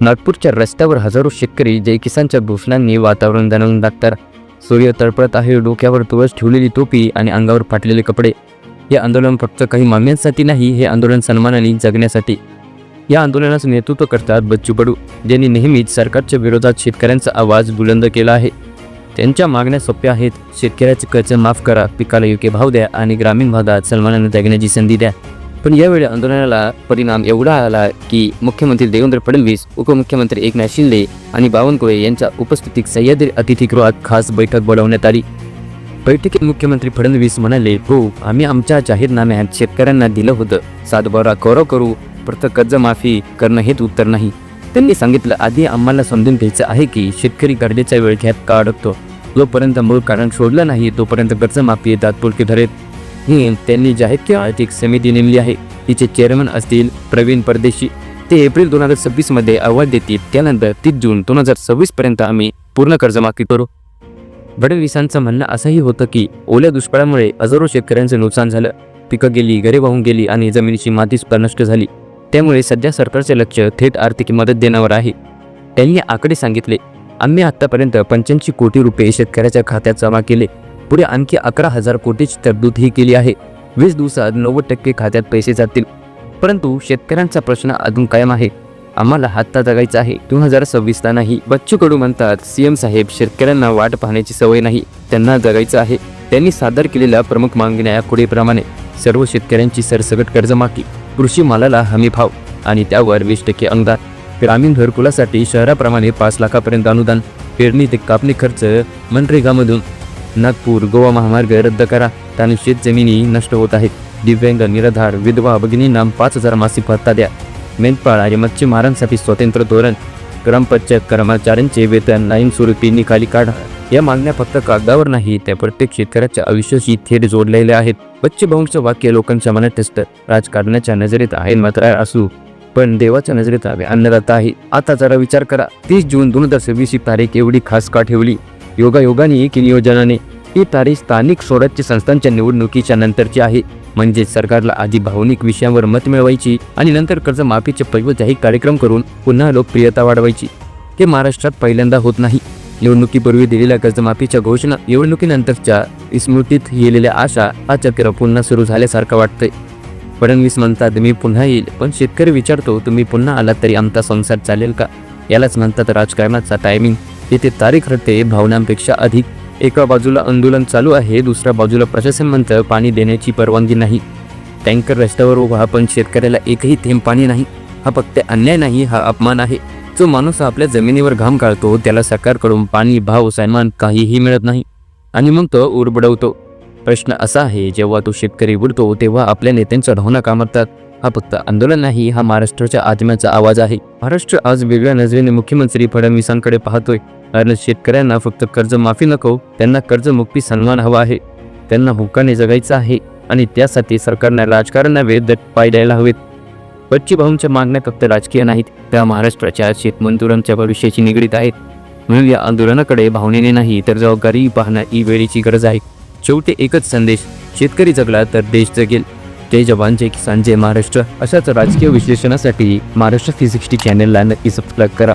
नागपूरच्या रस्त्यावर हजारो शेतकरी जय किसानच्या घोषणांनी वातावरण जाणवून टाकतात. सूर्य तळपत आहे डोक्यावर तुळस ठेवलेली टोपी आणि अंगावर फाटलेले कपडे. हे आंदोलन फक्त काही मागण्यांसाठी नाही हे आंदोलन सन्मानाने जगण्यासाठी. या आंदोलनाचं नेतृत्व करतात बच्चू कडू ज्यांनी नेहमीच सरकारच्या विरोधात शेतकऱ्यांचा आवाज बुलंद केला आहे. त्यांच्या मागण्या सोप्या आहेत शेतकऱ्याचे कर्ज माफ करा पिकाला योग्य भाव द्या आणि ग्रामीण भागात सन्मानाने जगण्याची संधी द्या. पण यावेळी आंदोलनाला परिणाम एवढा आला की मुख्यमंत्री देवेंद्र फडणवीस उपमुख्यमंत्री एकनाथ शिंदे आणि बावनकुळे यांच्या उपस्थितीत सह्याद्री अतिथीगृहात खास बैठक बोलावण्यात आली. बैठकीत मुख्यमंत्री फडणवीस म्हणाले हो आम्ही आमच्या जाहीरनाम्यात शेतकऱ्यांना दिलं होतं. सातबारा गौरव करू फक्त कर्जमाफी करणं हेच उत्तर नाही. त्यांनी सांगितलं आधी आम्हाला समजून घ्यायचं आहे की शेतकरी गरजेच्या वेळख्यात का अडकतो. जोपर्यंत मूळ कारण शोधलं नाही तोपर्यंत कर्जमाफी तात्पुरती धरेल ही त्यांनी जाहीर किंवा आर्थिक समिती नेमली आहे. तिचे चेअरमन असतील प्रवीण परदेशी. ते एप्रिल दोन हजार सव्वीसमध्ये अहवाल देतील. त्यानंतर तीस जून दोन हजार सव्वीसपर्यंत आम्ही पूर्ण कर्जमाफी करू. फडणवीसांचं म्हणणं असंही होतं की ओल्या दुष्काळामुळे हजारो शेतकऱ्यांचं नुकसान झालं. पिकं गेली घरे वाहून गेली आणि जमिनीची माती सुद्धा नष्ट झाली. त्यामुळे सध्या सरकारचे लक्ष थेट आर्थिक मदत देण्यावर आहे. त्यांनी आकडे सांगितले. आम्ही आत्तापर्यंत पंच्याऐंशी कोटी रुपये शेतकऱ्याच्या खात्यात जमा केले. पुढे आणखी अकरा हजार कोटीची तरतूद ही केली आहे. वीस दिवसात नव्वद टक्के खात्यात पैसे जातील. परंतु शेतकऱ्यांचा प्रश्न अजून कायम आहे. आम्हाला हातता जगायचा आहे. दोन हजार सव्वीसला नाही. बच्चू कडू म्हणतात सीएम साहेब शेतकऱ्यांना वाट पाहण्याची सवय नाही. त्यांना जगायचं आहे. त्यांनी सादर केलेल्या प्रमुख मागण्या पुढेप्रमाणे सर्व शेतकऱ्यांची सरसकट कर्जमाफी कृषी मालाला हमी भाव आणि त्यावर वीस टक्के अनुदान ग्रामीण घरकुलासाठी शहराप्रमाणे पाच लाखापर्यंत अनुदान पेरणी ते कापणी खर्च मनरेगामधून नागपूर गोवा महामार्ग रद्द करा. त्याने शेत जमिनी नष्ट होत आहेत. दिव्यांग निराधार विधवा भगिनींना पाच हजार मासिक भत्ता द्या. मेंढपाळ आणि मच्छीमारांसाठी स्वतंत्र धोरण. ग्रामपंचायत कर्मचाऱ्यांचे वेतन लाईन स्वरूपी निकाली काढा. या मागण्या फक्त कागदावर नाही त्या प्रत्येक शेतकऱ्याच्या आयुष्याशी थेट जोडलेल्या आहेत. बच्चे वाक्य लोकांच्या मनात असतं राजकारणाच्या नजरेत आहे मात्र असू पण देवाच्या नजरेत हवे अन्नदाता आहे. आता जरा विचार करा. तीस जून दोन हजार सव्वीस ही तारीख एवढी खास का ठेवली? योगायोगाने की नियोजनाने ही तारीख स्थानिक स्वराज्य संस्थांच्या निवडणुकीच्या नंतरची आहे. म्हणजे सरकारला आधी भावनिक विषयांवर मत मिळवायची आणि नंतर कर्जमाफीचे पैव जाहीर कार्यक्रम करून पुन्हा लोकप्रियता वाढवायची. हे महाराष्ट्रात पहिल्यांदा होत नाही. निवडणुकीपूर्वी दिलेल्या कर्जमाफीच्या घोषणा निवडणुकीनंतरच्या स्मृतीत गेलेल्या आशा हा चक्र पुन्हा सुरू झाल्यासारखं वाटतंय. फडणवीस म्हणतात मी पुन्हा येईल पण शेतकरी विचारतो तुम्ही पुन्हा आलात तरी आमचा संसार चालेल का? यालाच म्हणतात राजकारणाचा टायमिंग येथे तारीख रट्टे भावनांपेक्षा अधिक. एका बाजूला आंदोलन चालू आहे दुसऱ्या बाजूला प्रशासन म्हणतं पाणी देण्याची परवानगी नाही. टँकर रस्त्यावर उभा पण शेतकऱ्याला एकही थेंब पाणी नाही. हा फक्त अन्याय नाही हा अपमान आहे. जो माणूस आपल्या जमिनीवर घाम काढतो त्याला सरकारकडून पाणी भाव सन्मान काहीही मिळत नाही. आणि मग तो उरबडवतो. प्रश्न असा आहे जेव्हा तो शेतकरी उडतो तेव्हा आपल्या नेत्यांचा ढोना कामरतात. हा फक्त आंदोलन नाही हा महाराष्ट्राच्या आत्म्याचा आवाज आहे. महाराष्ट्र आज वेगळ्या नजरेने मुख्यमंत्री फडणवीसांकडे पाहतोय. कारण शेतकऱ्यांना फक्त कर्जमाफी नको त्यांना कर्जमुक्ती सन्मान हवा आहे. त्यांना हुक्काने जगायचं आहे आणि त्यासाठी सरकारने राजकारणावे दट पाय द्यायला हवेत. बच्ची मागण्या फक्त राजकीय नाहीत त्या महाराष्ट्राच्या शेतमजुरांच्या भविष्याशी निगडीत आहेत. म्हणून या आंदोलनाकडे भावनेने नाही तर जबाबदारी पाहणं ही वेळेची गरज आहे. शेवटी एकच संदेश शेतकरी जगला तर देश जगेल. जय जवान जय किसान जय महाराष्ट्र. अशाच राजकीय विश्लेषणासाठी महाराष्ट्र थ्री सिक्स्टी चॅनलला नक्की सबस्क्राईब करा.